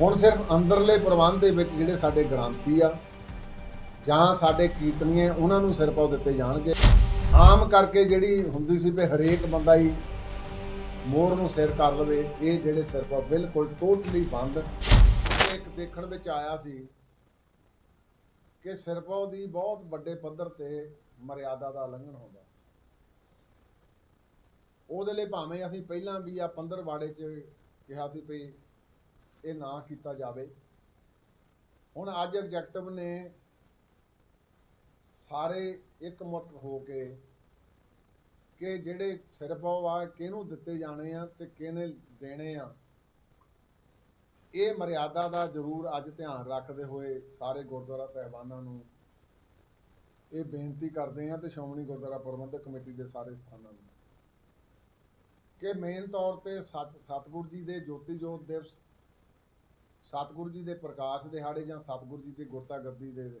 ਹੁਣ ਸਿਰਫ ਅੰਦਰਲੇ ਪ੍ਰਬੰਧ ਦੇ ਵਿੱਚ ਜਿਹੜੇ ਸਾਡੇ ਗ੍ਰੰਥੀ ਆ, ਜਾਂ ਸਾਡੇ ਕੀਰਤਨੀਏ, ਉਹਨਾਂ ਨੂੰ ਸਿਰ ਪਾਉ ਦਿੱਤੇ ਜਾਣਗੇ। ਆਮ ਕਰਕੇ ਜਿਹੜੀ ਹੁੰਦੀ ਸੀ ਵੀ ਹਰੇਕ ਬੰਦਾ ਹੀ ਮੋਰ ਨੂੰ ਸਿਰ ਕਰ ਲਵੇ, ਇਹ ਜਿਹੜੇ ਸਿਰ ਪਾਉ ਬਿਲਕੁਲ ਟੋਟਲੀ ਬੰਦ। ਇੱਕ ਦੇਖਣ ਵਿੱਚ ਆਇਆ ਸੀ ਕਿ ਸਿਰ ਪਾਉ ਦੀ ਬਹੁਤ ਵੱਡੇ ਪੱਧਰ ਤੇ ਮਰਿਆਦਾ ਦਾ ਉਲੰਘਣ ਹੁੰਦਾ। ਉਹਦੇ ਲਈ ਭਾਵੇਂ ਅਸੀਂ ਪਹਿਲਾਂ ਵੀ ਆ ਪੰਦਰਵਾੜੇ 'ਚ ਕਿਹਾ ਸੀ ਵੀ ਇਹ ਨਾ ਕੀਤਾ ਜਾਵੇ। ਹੁਣ ਅੱਜ ਐਗਜੈਕਟਿਵ ਨੇ ਸਾਰੇ ਇੱਕਮੁੱਠ ਹੋ ਕੇ ਕਿ ਜਿਹੜੇ ਸਿਰਫ ਆ, ਕਿਹਨੂੰ ਦਿੱਤੇ ਜਾਣੇ ਆ ਤੇ ਕਿਹਨੇ ਦੇਣੇ ਆ, ਇਹ ਮਰਿਆਦਾ ਦਾ ਜ਼ਰੂਰ ਅੱਜ ਧਿਆਨ ਰੱਖਦੇ ਹੋਏ ਸਾਰੇ ਗੁਰਦੁਆਰਾ ਸਾਹਿਬਾਨਾਂ ਨੂੰ ਇਹ ਬੇਨਤੀ ਕਰਦੇ ਆ ਤੇ ਸ਼੍ਰੋਮਣੀ ਗੁਰਦੁਆਰਾ ਪ੍ਰਬੰਧਕ ਕਮੇਟੀ ਦੇ ਸਾਰੇ ਸਥਾਨਾਂ ਨੂੰ ਕਿ ਮੇਨ ਤੌਰ ਤੇ ਸਤ- ਸਤਿਗੁਰੂ ਜੀ ਦੇ ਜੋਤੀ ਜੋਤ ਦਿਵਸ ਸਤਿਗੁਰੂ ਜੀ ਦੇ ਪ੍ਰਕਾਸ਼ ਦਿਹਾੜੇ ਜਾਂ ਸਤਿਗੁਰੂ ਜੀ ਦੀ ਗੁਰਤਾ ਗੱਦੀ ਦੇ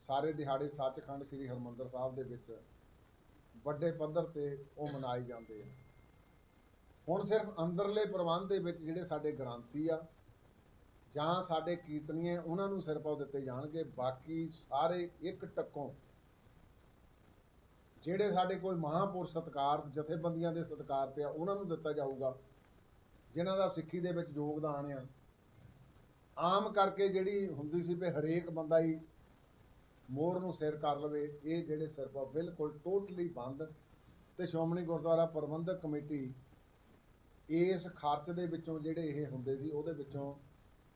ਸਾਰੇ ਦਿਹਾੜੇ ਸੱਚਖੰਡ ਸ੍ਰੀ ਹਰਮੰਦਰ ਸਾਹਿਬ ਦੇ ਵਿੱਚ ਵੱਡੇ ਪੱਧਰ ਤੇ ਉਹ ਮਨਾਏ ਜਾਂਦੇ ਆ। ਹੁਣ ਸਿਰਫ ਅੰਦਰਲੇ ਪ੍ਰਬੰਧ ਦੇ ਵਿੱਚ ਜਿਹੜੇ ਸਾਡੇ ਗ੍ਰੰਥੀ ਆ ਜਾਂ ਸਾਡੇ ਕੀਰਤਨੀਏ, ਉਹਨਾਂ ਨੂੰ ਸਿਰ ਪਾਉ ਦਿੱਤੇ ਜਾਣਗੇ, ਬਾਕੀ ਸਾਰੇ ਇੱਕ ਟੱਕੋਂ ਜਿਹੜੇ ਸਾਡੇ ਕੋਈ ਮਹਾਪੁਰਸ਼ ਸਤਕਾਰ, ਜਥੇਬੰਦੀਆਂ ਦੇ ਸਤਕਾਰ ਤੇ ਆ, ਉਹਨਾਂ ਨੂੰ ਦਿੱਤਾ ਜਾਊਗਾ, ਜਿਨ੍ਹਾਂ ਦਾ ਸਿੱਖੀ ਦੇ ਵਿੱਚ ਯੋਗਦਾਨ ਆ। ਆਮ ਕਰਕੇ ਜਿਹੜੀ ਹੁੰਦੀ ਸੀ ਵੀ ਹਰੇਕ ਬੰਦਾ ਹੀ ਮੋਰ ਨੂੰ ਸਿਰ ਕਰ ਲਵੇ, ਇਹ ਜਿਹੜੇ ਸਿਰਫ ਪਾਉ ਬਿਲਕੁਲ ਟੋਟਲੀ ਬੰਦ ਤੇ ਸ਼੍ਰੋਮਣੀ ਗੁਰਦੁਆਰਾ ਪ੍ਰਬੰਧਕ ਕਮੇਟੀ ਇਸ ਖਰਚ ਦੇ ਵਿੱਚੋਂ ਜਿਹੜੇ ਇਹ ਹੁੰਦੇ ਸੀ, ਉਹਦੇ ਵਿੱਚੋਂ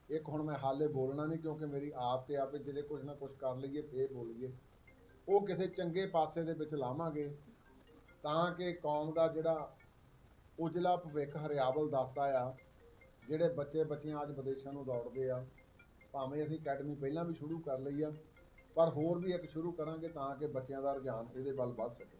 ਇੱਕ ਹੁਣ ਮੈਂ ਹਾਲੇ ਬੋਲਣਾ ਨਹੀਂ ਕਿਉਂਕਿ ਮੇਰੀ ਆਦਤ ਆ ਵੀ ਜਿਹੜੇ ਕੁਝ ਨਾ ਕੁਝ ਕਰ ਲਈਏ, ਫੇਰ ਬੋਲੀਏ। ਉਹ ਕਿਸੇ ਚੰਗੇ ਪਾਸੇ ਦੇ ਵਿੱਚ ਲਾਵਾਂਗੇ ਤਾਂ ਕਿ ਕੌਮ ਦਾ ਜਿਹੜਾ ਉਜਲਾ ਭਵਿੱਖ ਹਰਿਆਵਲ ਦੱਸਦਾ ਆ ਜਿਹੜੇ ਬੱਚੇ ਬੱਚੀਆਂ ਅੱਜ ਵਿਦੇਸ਼ਾਂ ਨੂੰ ਦੌੜਦੇ ਆ, ਭਾਵੇਂ ਅਸੀਂ ਅਕੈਡਮੀ ਪਹਿਲਾਂ ਵੀ ਸ਼ੁਰੂ ਕਰ ਲਈ ਆ, ਪਰ ਹੋਰ ਵੀ ਇੱਕ ਸ਼ੁਰੂ ਕਰਾਂਗੇ ਤਾਂ ਕਿ ਬੱਚਿਆਂ ਦਾ ਰੁਝਾਨ ਇਹਦੇ ਵੱਲ ਵੱਧ ਸਕੇ।